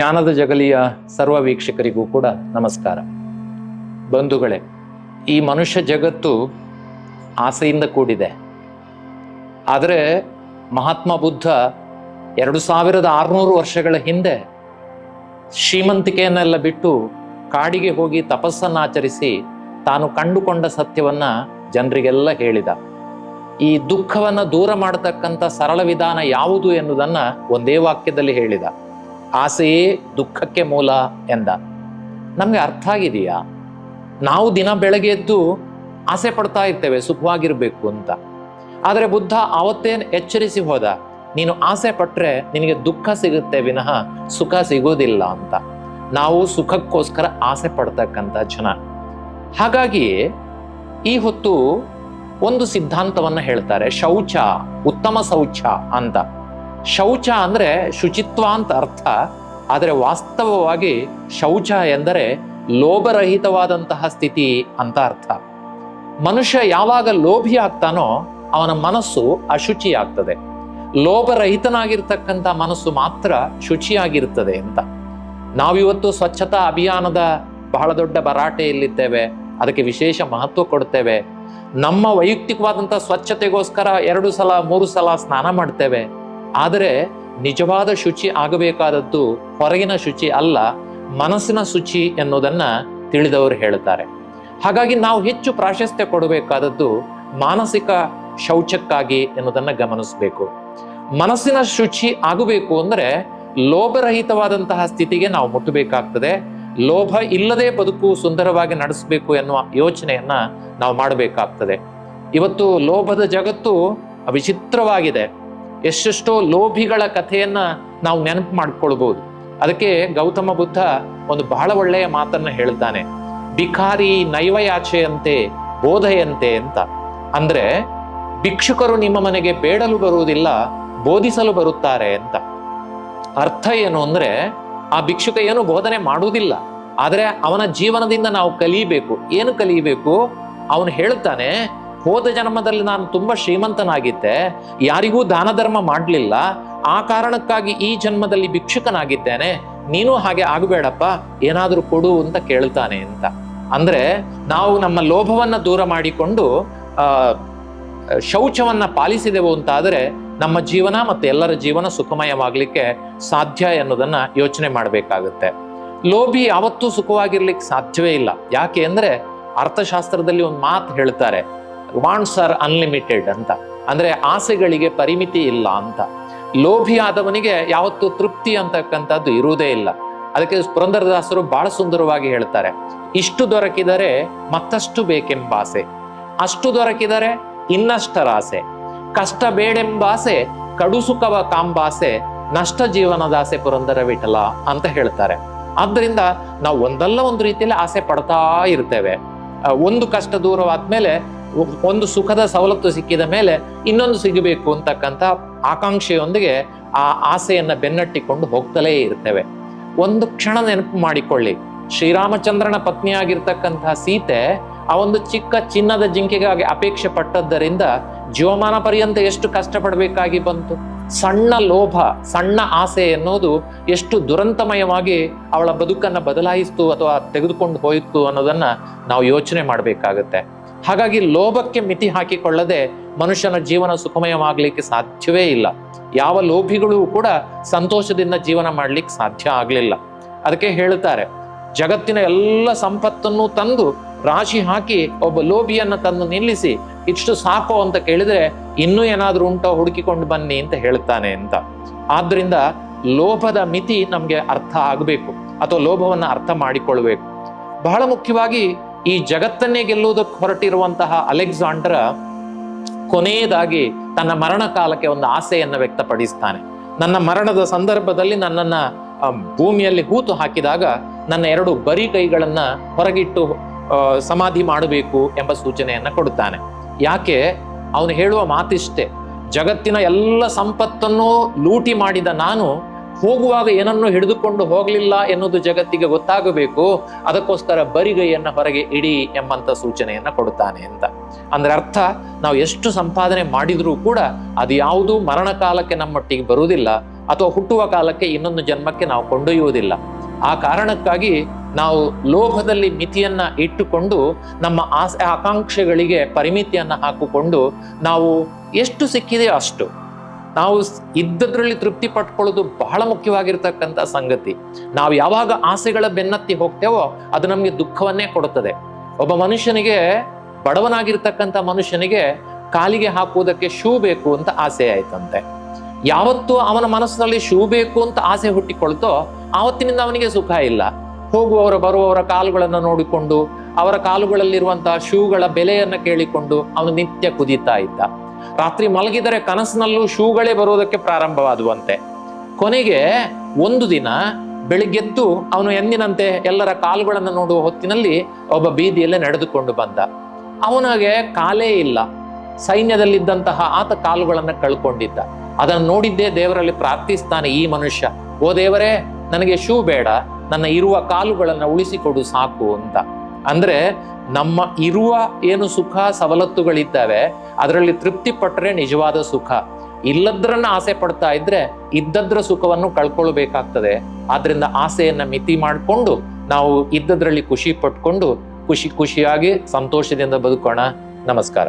ಜ್ಞಾನದ ಜಗಲಿಯ ಸರ್ವ ವೀಕ್ಷಕರಿಗೂ ಕೂಡ ನಮಸ್ಕಾರ. ಬಂಧುಗಳೇ, ಈ ಮನುಷ್ಯ ಜಗತ್ತು ಆಸೆಯಿಂದ ಕೂಡಿದೆ. ಆದರೆ ಮಹಾತ್ಮ ಬುದ್ಧ ಎರಡು ಸಾವಿರದ ಆರುನೂರು ವರ್ಷಗಳ ಹಿಂದೆ ಶ್ರೀಮಂತಿಕೆಯನ್ನೆಲ್ಲ ಬಿಟ್ಟು ಕಾಡಿಗೆ ಹೋಗಿ ತಪಸ್ಸನ್ನಾಚರಿಸಿ ತಾನು ಕಂಡುಕೊಂಡ ಸತ್ಯವನ್ನ ಜನರಿಗೆಲ್ಲ ಹೇಳಿದ. ಈ ದುಃಖವನ್ನು ದೂರ ಮಾಡತಕ್ಕಂಥ ಸರಳ ವಿಧಾನ ಯಾವುದು ಎನ್ನುವುದನ್ನು ಒಂದೇ ವಾಕ್ಯದಲ್ಲಿ ಹೇಳಿದ. ಆಸೆಯೇ ದುಃಖಕ್ಕೆ ಮೂಲ ಎಂದ. ನಮಗೆ ಅರ್ಥ ಆಗಿದೆಯಾ? ನಾವು ದಿನ ಬೆಳಗ್ಗೆ ಎದ್ದು ಆಸೆ ಪಡ್ತಾ ಇರ್ತೇವೆ, ಸುಖವಾಗಿರಬೇಕು ಅಂತ. ಆದರೆ ಬುದ್ಧ ಆವತ್ತೇನು ಎಚ್ಚರಿಸಿ ಹೋದ, ನೀನು ಆಸೆ ಪಟ್ಟರೆ ನಿನಗೆ ದುಃಖ ಸಿಗುತ್ತೆ ವಿನಃ ಸುಖ ಸಿಗೋದಿಲ್ಲ ಅಂತ. ನಾವು ಸುಖಕ್ಕೋಸ್ಕರ ಆಸೆ ಪಡ್ತಕ್ಕಂಥ ಜನ. ಹಾಗಾಗಿ ಈ ಹೊತ್ತು ಒಂದು ಸಿದ್ಧಾಂತವನ್ನ ಹೇಳ್ತಾರೆ, ಶೌಚ, ಉತ್ತಮ ಶೌಚ ಅಂತ. ಶೌಚ ಅಂದ್ರೆ ಶುಚಿತ್ವ ಅಂತ ಅರ್ಥ. ಆದರೆ ವಾಸ್ತವವಾಗಿ ಶೌಚ ಎಂದರೆ ಲೋಭರಹಿತವಾದಂತಹ ಸ್ಥಿತಿ ಅಂತ ಅರ್ಥ. ಮನುಷ್ಯ ಯಾವಾಗ ಲೋಭಿ ಆಗ್ತಾನೋ ಅವನ ಮನಸ್ಸು ಅಶುಚಿ ಆಗ್ತದೆ ಲೋಭರಹಿತನಾಗಿರ್ತಕ್ಕಂಥ ಮನಸ್ಸು ಮಾತ್ರ ಶುಚಿಯಾಗಿರ್ತದೆ ಅಂತ. ನಾವಿವತ್ತು ಸ್ವಚ್ಛತಾ ಅಭಿಯಾನದ ಬಹಳ ದೊಡ್ಡ ಭರಾಟೆಯಲ್ಲಿದ್ದೇವೆ ಅದಕ್ಕೆ ವಿಶೇಷ ಮಹತ್ವ ಕೊಡ್ತೇವೆ. ನಮ್ಮ ವೈಯಕ್ತಿಕವಾದಂಥ ಸ್ವಚ್ಛತೆಗೋಸ್ಕರ ಎರಡು ಸಲ, ಮೂರು ಸಲ ಸ್ನಾನ ಮಾಡ್ತೇವೆ. ಆದರೆ ನಿಜವಾದ ಶುಚಿ ಆಗಬೇಕಾದದ್ದು ಹೊರಗಿನ ಶುಚಿ ಅಲ್ಲ, ಮನಸ್ಸಿನ ಶುಚಿ ಎನ್ನುವುದನ್ನ ತಿಳಿದವರು ಹೇಳುತ್ತಾರೆ. ಹಾಗಾಗಿ ನಾವು ಹೆಚ್ಚು ಪ್ರಾಶಸ್ತ್ಯ ಕೊಡಬೇಕಾದದ್ದು ಮಾನಸಿಕ ಶೌಚಕ್ಕಾಗಿ ಎನ್ನುವುದನ್ನ ಗಮನಿಸಬೇಕು. ಮನಸ್ಸಿನ ಶುಚಿ ಆಗಬೇಕು ಅಂದರೆ ಲೋಭರಹಿತವಾದಂತಹ ಸ್ಥಿತಿಗೆ ನಾವು ಮುಟ್ಟಬೇಕಾಗ್ತದೆ. ಲೋಭ ಇಲ್ಲದೆ ಬದುಕು ಸುಂದರವಾಗಿ ನಡೆಸಬೇಕು ಎನ್ನುವ ಯೋಚನೆಯನ್ನ ನಾವು ಮಾಡಬೇಕಾಗ್ತದೆ. ಇವತ್ತು ಲೋಭದ ಜಗತ್ತು ವಿಚಿತ್ರವಾಗಿದೆ. ಎಷ್ಟೆಷ್ಟೋ ಲೋಭಿಗಳ ಕಥೆಯನ್ನ ನಾವು ನೆನಪು ಮಾಡ್ಕೊಳ್ಬಹುದು ಅದಕ್ಕೆ ಗೌತಮ ಬುದ್ಧ ಒಂದು ಬಹಳ ಒಳ್ಳೆಯ ಮಾತನ್ನ ಹೇಳ್ತಾನೆ ಬಿಕಾರಿ ನೈವಯಾಚೆಯಂತೆ ಬೋಧೆಯಂತೆ ಅಂತ. ಅಂದ್ರೆ ಭಿಕ್ಷುಕರು ನಿಮ್ಮ ಮನೆಗೆ ಬೇಡಲು ಬರುವುದಿಲ್ಲ, ಬೋಧಿಸಲು ಬರುತ್ತಾರೆ ಅಂತ. ಅರ್ಥ ಏನು ಅಂದ್ರೆ ಆ ಭಿಕ್ಷುಕ ಏನು ಬೋಧನೆ ಮಾಡುವುದಿಲ್ಲ. ಆದರೆ ಅವನ ಜೀವನದಿಂದ ನಾವು ಕಲಿಯಬೇಕು ಏನು ಕಲಿಯಬೇಕು ಅವನು ಹೇಳ್ತಾನೆ ಹೋದ ಜನ್ಮದಲ್ಲಿ ನಾನು ತುಂಬಾ ಶ್ರೀಮಂತನಾಗಿದ್ದೆ. ಯಾರಿಗೂ ದಾನ ಧರ್ಮ ಮಾಡಲಿಲ್ಲ. ಆ ಕಾರಣಕ್ಕಾಗಿ ಈ ಜನ್ಮದಲ್ಲಿ ಭಿಕ್ಷುಕನಾಗಿದ್ದೇನೆ. ನೀನು ಹಾಗೆ ಆಗಬೇಡಪ್ಪ. ಏನಾದರೂ ಕೊಡು ಅಂತ ಕೇಳ್ತಾನೆ ಅಂತ. ಅಂದ್ರೆ ನಾವು ನಮ್ಮ ಲೋಭವನ್ನ ದೂರ ಮಾಡಿಕೊಂಡು, ಆ, ಶೌಚವನ್ನ ಪಾಲಿಸಿದೆವು ಅಂತಾದರೆ ನಮ್ಮ ಜೀವನ ಮತ್ತು ಎಲ್ಲರ ಜೀವನ ಸುಖಮಯವಾಗಲಿಕ್ಕೆ ಸಾಧ್ಯ ಎನ್ನುವುದನ್ನ ಯೋಚನೆ ಮಾಡಬೇಕಾಗುತ್ತೆ. ಲೋಭಿ ಯಾವತ್ತೂ ಸುಖವಾಗಿರ್ಲಿಕ್ಕೆ ಸಾಧ್ಯವೇ ಇಲ್ಲ. ಯಾಕೆ ಅಂದ್ರೆ ಅರ್ಥಶಾಸ್ತ್ರದಲ್ಲಿ ಒಂದು ಮಾತು ಹೇಳ್ತಾರೆ. ವಾಂಟ್ಸ್ ಆರ್ ಅನ್ಲಿಮಿಟೆಡ್ ಅಂತ. ಅಂದರೆ ಆಸೆಗಳಿಗೆ ಪರಿಮಿತಿ ಇಲ್ಲ ಅಂತ. ಲೋಭಿ ಆದವನಿಗೆ ಯಾವತ್ತೂ ತೃಪ್ತಿ ಅಂತಕ್ಕಂಥದ್ದು ಇರುವುದೇ ಇಲ್ಲ. ಅದಕ್ಕೆ ಪುರಂದರದಾಸರು ಬಹಳ ಸುಂದರವಾಗಿ ಹೇಳ್ತಾರೆ. ಇಷ್ಟು ದೊರಕಿದರೆ ಮತ್ತಷ್ಟು ಬೇಕೆಂಬ ಆಸೆ. ಅಷ್ಟು ದೊರಕಿದರೆ ಇನ್ನಷ್ಟರ ಆಸೆ ಕಷ್ಟ ಬೇಡೆಂಬಾಸೆ ಕಡುಸುಖವ ಕಾಂಬಾಸೆ ನಷ್ಟ ಜೀವನದಾಸೆ ಪುರಂದರ ವಿಠಲ ಅಂತ ಹೇಳ್ತಾರೆ. ಆದ್ರಿಂದ ನಾವು ಒಂದಲ್ಲ ಒಂದು ರೀತಿಯಲ್ಲಿ ಆಸೆ ಪಡ್ತಾ ಇರ್ತೇವೆ. ಒಂದು ಕಷ್ಟ ದೂರವಾದ್ಮೇಲೆ ಒಂದು ಸುಖದ ಸವಲತ್ತು ಸಿಕ್ಕಿದ ಮೇಲೆ ಇನ್ನೊಂದು ಸಿಗಬೇಕು ಅಂತಕ್ಕಂಥ ಆಕಾಂಕ್ಷೆಯೊಂದಿಗೆ ಆ ಆಸೆಯನ್ನು ಬೆನ್ನಟ್ಟಿಕೊಂಡು ಹೋಗ್ತಲೇ ಇರ್ತೇವೆ. ಒಂದು ಕ್ಷಣ ನೆನಪು ಮಾಡಿಕೊಳ್ಳಿ. ಶ್ರೀರಾಮಚಂದ್ರನ ಪತ್ನಿಯಾಗಿರ್ತಕ್ಕಂತಹ ಸೀತೆ ಆ ಒಂದು ಚಿಕ್ಕ ಚಿನ್ನದ ಜಿಂಕೆಗಾಗಿ ಅಪೇಕ್ಷೆ ಪಟ್ಟದ್ದರಿಂದ ಜೀವಮಾನ ಪರ್ಯಂತ ಎಷ್ಟು ಕಷ್ಟಪಡಬೇಕಾಗಿ ಬಂತು. ಸಣ್ಣ ಲೋಭ, ಸಣ್ಣ ಆಸೆ ಎನ್ನುವುದು ಎಷ್ಟು ದುರಂತಮಯವಾಗಿ ಅವಳ ಬದುಕನ್ನ ಬದಲಾಯಿಸ್ತು ಅಥವಾ ತೆಗೆದುಕೊಂಡು ಹೋಯಿತು ಅನ್ನೋದನ್ನ ನಾವು ಯೋಚನೆ ಮಾಡಬೇಕಾಗುತ್ತೆ. ಹಾಗಾಗಿ ಲೋಭಕ್ಕೆ ಮಿತಿ ಹಾಕಿಕೊಳ್ಳದೆ ಮನುಷ್ಯನ ಜೀವನ ಸುಖಮಯವಾಗಲಿಕ್ಕೆ ಸಾಧ್ಯವೇ ಇಲ್ಲ. ಯಾವ ಲೋಭಿಗಳು ಕೂಡ ಸಂತೋಷದಿಂದ ಜೀವನ ಮಾಡಲಿಕ್ಕೆ ಸಾಧ್ಯ ಆಗಲಿಲ್ಲ. ಅದಕ್ಕೆ ಹೇಳುತ್ತಾರೆ, ಜಗತ್ತಿನ ಎಲ್ಲ ಸಂಪತ್ತನ್ನು ತಂದು ರಾಶಿ ಹಾಕಿ ಒಬ್ಬ ಲೋಭಿಯನ್ನು ತಂದು ನಿಲ್ಲಿಸಿ ಇಷ್ಟು ಸಾಕು ಅಂತ ಕೇಳಿದ್ರೆ ಇನ್ನೂ ಏನಾದರೂ ಉಂಟೋ ಹುಡುಕಿಕೊಂಡು ಬನ್ನಿ ಅಂತ ಹೇಳ್ತಾನೆ ಅಂತ. ಆದ್ರಿಂದ ಲೋಭದ ಮಿತಿ ನಮಗೆ ಅರ್ಥ ಆಗಬೇಕು, ಅಥವಾ ಲೋಭವನ್ನು ಅರ್ಥ ಮಾಡಿಕೊಳ್ಬೇಕು. ಬಹಳ ಮುಖ್ಯವಾಗಿ ಈ ಜಗತ್ತನ್ನೇ ಗೆಲ್ಲುವುದಕ್ಕೆ ಹೊರಟಿರುವಂತಹ ಅಲೆಕ್ಸಾಂಡರ್ ಕೊನೆಯದಾಗಿ ತನ್ನ ಮರಣ ಕಾಲಕ್ಕೆ ಒಂದು ಆಸೆಯನ್ನು ವ್ಯಕ್ತಪಡಿಸ್ತಾನೆ. ನನ್ನ ಮರಣದ ಸಂದರ್ಭದಲ್ಲಿ ನನ್ನನ್ನ ಭೂಮಿಯಲ್ಲಿ ಹೂತು ಹಾಕಿದಾಗ ನನ್ನ ಎರಡು ಬರಿ ಕೈಗಳನ್ನ ಹೊರಗಿಟ್ಟು ಸಮಾಧಿ ಮಾಡಬೇಕು ಎಂಬ ಸೂಚನೆಯನ್ನ ಕೊಡುತ್ತಾನೆ. ಯಾಕೆ? ಅವನು ಹೇಳುವ ಮಾತಿಷ್ಟೇ. ಜಗತ್ತಿನ ಎಲ್ಲ ಸಂಪತ್ತನ್ನು ಲೂಟಿ ಮಾಡಿದ ನಾನು ಹೋಗುವಾಗ ಏನನ್ನು ಹಿಡಿದುಕೊಂಡು ಹೋಗಲಿಲ್ಲ ಎನ್ನುವುದು ಜಗತ್ತಿಗೆ ಗೊತ್ತಾಗಬೇಕು, ಅದಕ್ಕೋಸ್ಕರ ಬರಿಗೈಯನ್ನ ಹೊರಗೆ ಇಡಿ ಎಂಬಂತ ಸೂಚನೆಯನ್ನ ಕೊಡುತ್ತಾನೆ ಅಂತ. ಅಂದ್ರೆ ಅರ್ಥ, ನಾವು ಎಷ್ಟು ಸಂಪಾದನೆ ಮಾಡಿದರೂ ಕೂಡ ಅದು ಯಾವುದು ಮರಣ ಕಾಲಕ್ಕೆ ನಮ್ಮೊಟ್ಟಿಗೆ ಬರುವುದಿಲ್ಲ, ಅಥವಾ ಹುಟ್ಟುವ ಕಾಲಕ್ಕೆ ಇನ್ನೊಂದು ಜನ್ಮಕ್ಕೆ ನಾವು ಕೊಂಡೊಯ್ಯುವುದಿಲ್ಲ. ಆ ಕಾರಣಕ್ಕಾಗಿ ನಾವು ಲೋಭದಲ್ಲಿ ಮಿತಿಯನ್ನ ಇಟ್ಟುಕೊಂಡು, ನಮ್ಮ ಆಸೆ, ಆಕಾಂಕ್ಷೆಗಳಿಗೆ ಪರಿಮಿತಿಯನ್ನ ಹಾಕಿಕೊಂಡು ನಾವು ಎಷ್ಟು ಸಿಕ್ಕಿದೆಯೋ ಅಷ್ಟು ನಾವು ಇದ್ದದ್ರಲ್ಲಿ ತೃಪ್ತಿ ಪಟ್ಕೊಳ್ಳೋದು ಬಹಳ ಮುಖ್ಯವಾಗಿರ್ತಕ್ಕಂಥ ಸಂಗತಿ. ನಾವು ಯಾವಾಗ ಆಸೆಗಳ ಬೆನ್ನತ್ತಿ ಹೋಗ್ತೇವೋ ಅದು ನಮಗೆ ದುಃಖವನ್ನೇ ಕೊಡುತ್ತದೆ. ಒಬ್ಬ ಮನುಷ್ಯನಿಗೆ, ಬಡವನಾಗಿರ್ತಕ್ಕಂಥ ಮನುಷ್ಯನಿಗೆ ಕಾಲಿಗೆ ಹಾಕುವುದಕ್ಕೆ ಶೂ ಬೇಕು ಅಂತ ಆಸೆ ಆಯ್ತಂತೆ. ಯಾವತ್ತು ಅವನ ಮನಸ್ಸಿನಲ್ಲಿ ಶೂ ಬೇಕು ಅಂತ ಆಸೆ ಹುಟ್ಟಿಕೊಳ್ತೋ ಆವತ್ತಿನಿಂದ ಅವನಿಗೆ ಸುಖ ಇಲ್ಲ. ಹೋಗುವವರ, ಬರುವವರ ಕಾಲುಗಳನ್ನು ನೋಡಿಕೊಂಡು, ಅವರ ಕಾಲುಗಳಲ್ಲಿರುವಂತಹ ಶೂಗಳ ಬೆಲೆಯನ್ನ ಕೇಳಿಕೊಂಡು ಅವನು ನಿತ್ಯ ಕುದೀತಾ ಇದ್ದ. ರಾತ್ರಿ ಮಲಗಿದರೆ ಕನಸಿನಲ್ಲೂ ಶೂಗಳೇ ಬರುವುದಕ್ಕೆ ಪ್ರಾರಂಭವಾದುವಂತೆ. ಕೊನೆಗೆ ಒಂದು ದಿನ ಬೆಳಿಗ್ಗೆದ್ದು ಅವನು ಎಂದಿನಂತೆ ಎಲ್ಲರ ಕಾಲುಗಳನ್ನು ನೋಡುವ ಹೊತ್ತಿನಲ್ಲಿ ಒಬ್ಬ ಬೀದಿಯಲ್ಲೇ ನಡೆದುಕೊಂಡು ಬಂದ. ಅವನಿಗೆ ಕಾಲೇ ಇಲ್ಲ. ಸೈನ್ಯದಲ್ಲಿದ್ದಂತಹ ಆತ ಕಾಲುಗಳನ್ನು ಕಳ್ಕೊಂಡಿದ್ದ. ಅದನ್ನು ನೋಡಿದ್ದೇ ದೇವರಲ್ಲಿ ಪ್ರಾರ್ಥಿಸ್ತಾನೆ, ಈ ಮನುಷ್ಯ, ಓ ದೇವರೇ, ನನಗೆ ಶೂ ಬೇಡ, ನನ್ನ ಇರುವ ಕಾಲುಗಳನ್ನು ಉಳಿಸಿಕೊಡು ಸಾಕು ಅಂತ. ಅಂದ್ರೆ ನಮ್ಮ ಇರುವ ಏನು ಸುಖ, ಸವಲತ್ತುಗಳಿದ್ದಾವೆ, ಅದರಲ್ಲಿ ತೃಪ್ತಿ ಪಟ್ಟರೆ ನಿಜವಾದ ಸುಖ. ಇಲ್ಲದ್ರನ್ನ ಆಸೆ ಪಡ್ತಾ ಇದ್ರೆ ಇದ್ದದ್ರ ಸುಖವನ್ನು ಕಳ್ಕೊಳ್ಬೇಕಾಗ್ತದೆ. ಆದ್ರಿಂದ ಆಸೆಯನ್ನ ಮಿತಿ ಮಾಡಿಕೊಂಡು ನಾವು ಇದ್ದದ್ರಲ್ಲಿ ಖುಷಿ ಪಟ್ಕೊಂಡು ಖುಷಿ ಖುಷಿಯಾಗಿ ಸಂತೋಷದಿಂದ ಬದುಕೋಣ. ನಮಸ್ಕಾರ.